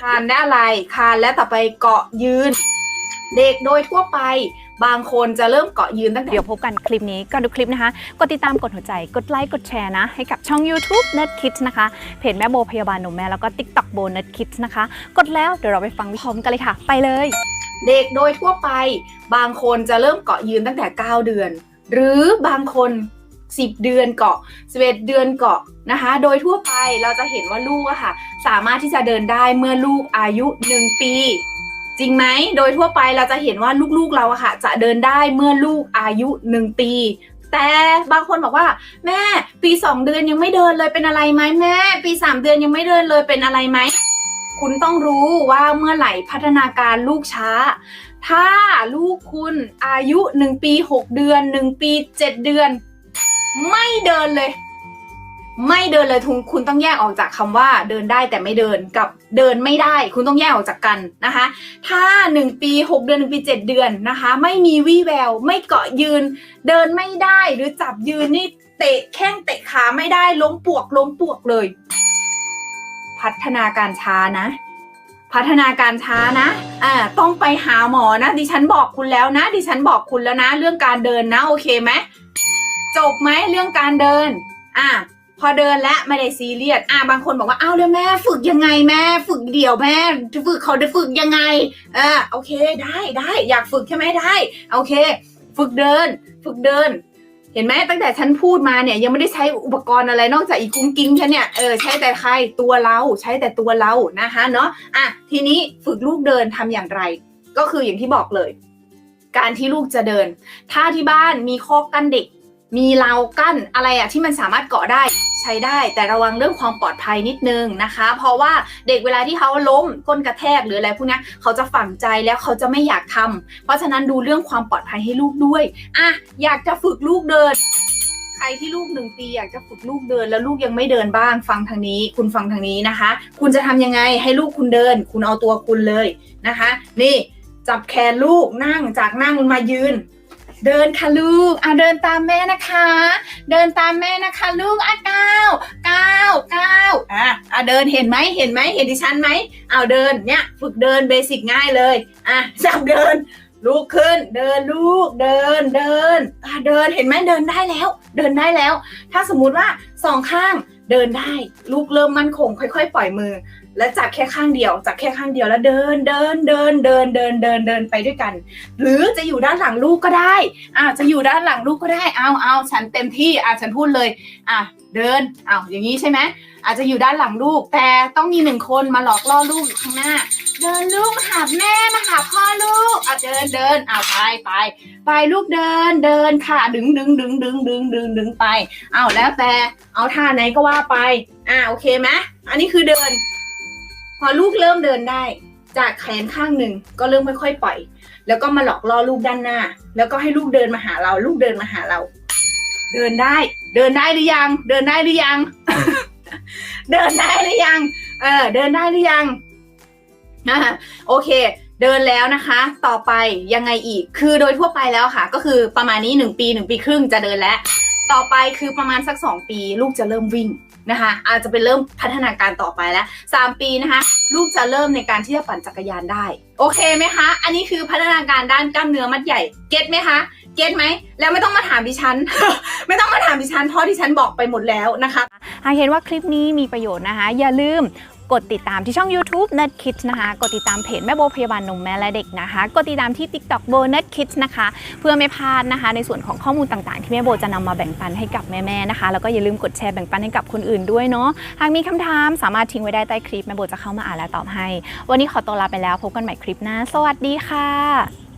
คานและอะไร คานและต่อไปเกาะยืน เด็กโดยทั่วไป บางคนจะเริ่มเกาะยืนตั้งแต่เดี๋ยวพบกันคลิปนี้ก่อนดูคลิปนะคะ กดติดตามกดหัวใจ กดไลค์กดแชร์นะ ให้กับช่อง YouTube Nerd Kids นะคะ เพจแม่โบพยาบาลหนุ่มแม่แล้วก็ TikTok โบ Nerd Kids นะคะ กดแล้วเดี๋ยวเราไปฟังพร้อมกันเลยค่ะ ไปเลย เด็กโดยทั่วไป บางคนจะเริ่มเกาะยืนตั้งแต่ 9 เดือน หรือบางคน 10 เดือนเกาะ11เดือนเกาะนะคะ โดยทั่วไปเราจะเห็นว่าลูกอะค่ะ สามารถที่จะเดินได้เมื่อลูกอายุ 1 ปี จริงไหมโดยทั่วไปเราจะเห็นว่าลูกๆเราอะค่ะ จะเดินได้เมื่อลูกอายุ 1 ปี แต่บางคนบอกว่า แม่ปี 2 เดือนยังไม่เดินเลยเป็นอะไรไหมแม่ ปี 3 เดือนยังไม่เดินเลยเป็นอะไรไหมคุณต้องรู้ว่าเมื่อไหร่พัฒนาการลูกช้า ถ้าลูกคุณอายุ 1 ปี 6 เดือน 1 ปี 7 เดือน ไม่เดินเลย ไม่เดินเลยทุงคุณต้องแยกออกจากคำว่าเดินได้แต่ไม่เดินกับเดินไม่ได้ คุณต้องแยกออกจากกันนะคะ ถ้า 1 ปี 6 เดือน 1 ปี 7 เดือนนะคะ ไม่มีวี่แวว ไม่เกาะยืน เดินไม่ได้หรือจับยืนนี่เตะแข้งเตะขาไม่ได้ล้มปวกล้มปวกเลย พัฒนาการช้านะพัฒนาการช้านะ อ่า ต้องไปหาหมอนะ ดิฉันบอกคุณแล้วนะ ดิฉันบอกคุณแล้วนะ เรื่องการเดินนะ โอเคไหม จบไหมเรื่องการเดิน อะพอเดินแล้วไม่ได้ซีเรียส อะบางคนบอกว่าอ้าวแล้วแม่ฝึกยังไงแม่ ฝึกเดี่ยวแม่ ฝึกเขาได้ฝึกยังไงอ่าโอเคได้ได้อยากฝึกใช่ไหมได้ โอเค ฝึกเดิน ฝึกเดิน เห็นไหมตั้งแต่ฉันพูดมาเนี่ยยังไม่ได้ใช้อุปกรณ์อะไรนอกจากอีกุ้งกิ้งฉันเนี่ยเออใช้แต่ใครตัวเราใช้แต่ตัวเรานะคะเนาะอะทีนี้ฝึกลูกเดินทำอย่างไร ก็คืออย่างที่บอกเลย การที่ลูกจะเดิน ถ้าที่บ้านมีข้อกั้นเด็ก มีราวกั้นอะไรอะที่มันสามารถเกาะได้ใช้ได้ แต่ระวังเรื่องความปลอดภัยนิดนึงนะคะ เพราะว่าเด็กเวลาที่เขาล้มก้นกระแทกหรืออะไรพวกนี้เขาจะฝังใจแล้วเขาจะไม่อยากทำเพราะฉะนั้นดูเรื่องความปลอดภัยให้ลูกด้วยอะอยากจะฝึกลูกเดินใครที่ลูกหนึ่งปีอยากจะฝึกลูกเดิน แล้วลูกยังไม่เดินบ้างฟังทางนี้ คุณฟังทางนี้นะคะ คุณจะทำยังไงให้ลูกคุณเดิน คุณเอาตัวคุณเลยนะคะ นี่จับแขนลูกนั่งจากนั่งมายืน เดินค่ะลูกอะเดินตามแม่นะคะ เดินตามแม่นะคะ ลูกอะก้าวก้าวก้าวอะอะเดินเห็นไหมเห็นไหมเห็นดิฉันไหมเอาเดินเนี่ยฝึกเดินเบสิกง่ายเลยอะจับเดินลูกขึ้น เดินลูกเดินเดินอะเดินเห็นไหมเดินได้แล้ว เดินได้แล้ว ถ้าสมมุติว่าสองข้างเดินได้ ลูกเริ่มมั่นคง ค่อย ๆ ปล่อยมือ และจับแค่ข้างเดียวจับแค่ข้างเดียวแล้วเดินเดินเดินเดินเดินเดินเดินไปด้วยกัน หรือจะอยู่ด้านหลังลูกก็ได้อะจะอยู่ด้านหลังลูกก็ได้เอาเอาฉันเต็มที่อะฉันพูดเลยอะเดินเอาอย่างนี้ใช่ไหมอาจจะอยู่ด้านหลังลูก แต่ต้องมีหนึ่งคนมาหลอกล่อลูกอยู่ข้างหน้า เดินลูกมาหาแม่มาหาพ่อลูกอะเดินเดินอะไปไปไปลูกเดินเดินค่ะดึงดึงดึงดึงดึงดึงดึงไปเอาแล้วแต่เอาท่าไหนก็ว่าไปอะโอเคไหมอันนี้คือเดิน พอลูกเริ่มเดินได้ จากแขนข้างหนึ่งก็เริ่มค่อยๆปล่อย แล้วก็มาหลอกล่อลูกด้านหน้า แล้วก็ให้ลูกเดินมาหาเรา ลูกเดินมาหาเรา เดินได้ เดินได้หรือยัง เดินได้หรือยัง เดินได้หรือยัง เออ เดินได้หรือยังอ่าโอเค เดินแล้วนะคะ ต่อไปยังไงอีก คือโดยทั่วไปแล้วค่ะ ก็คือประมาณนี้หนึ่งปีหนึ่งปีครึ่งจะเดินแล้ว ต่อไปคือประมาณสักสองปี ลูกจะเริ่มวิ่ง นะคะ อาจจะเป็นเริ่มพัฒนาการต่อไปแล้ว 3 ปีนะคะ ลูกจะเริ่มในการที่จะปั่นจักรยานได้ โอเคไหมคะ อันนี้คือพัฒนาการด้านกล้ามเนื้อมัดใหญ่ เก็ตไหมคะเก็ตไหม แล้วไม่ต้องมาถามดิฉัน ไม่ต้องมาถามดิฉัน เพราะดิฉันบอกไปหมดแล้วนะคะ หากเห็นว่าคลิปนี้มีประโยชน์นะคะ อย่าลืม กดติดตามที่ช่อง YouTube Nerd Kids นะคะ กดติดตามเพจแม่โบพยาบาลนมแม่และเด็กนะคะ กดติดตามที่ TikTok โบ Nerd Kids นะคะ เพื่อไม่พลาดนะคะ ในส่วนของข้อมูลต่างๆ ที่แม่โบจะนำมาแบ่งปันให้กับแม่ๆนะคะ แล้วก็อย่าลืมกดแชร์แบ่งปันให้กับคนอื่นด้วยเนาะ หากมีคำถามสามารถทิ้งไว้ได้ใต้คลิปแม่โบจะเข้ามาอ่านและตอบให้ วันนี้ขอตัวลาไปแล้วพบกันใหม่คลิปหน้า สวัสดีค่ะ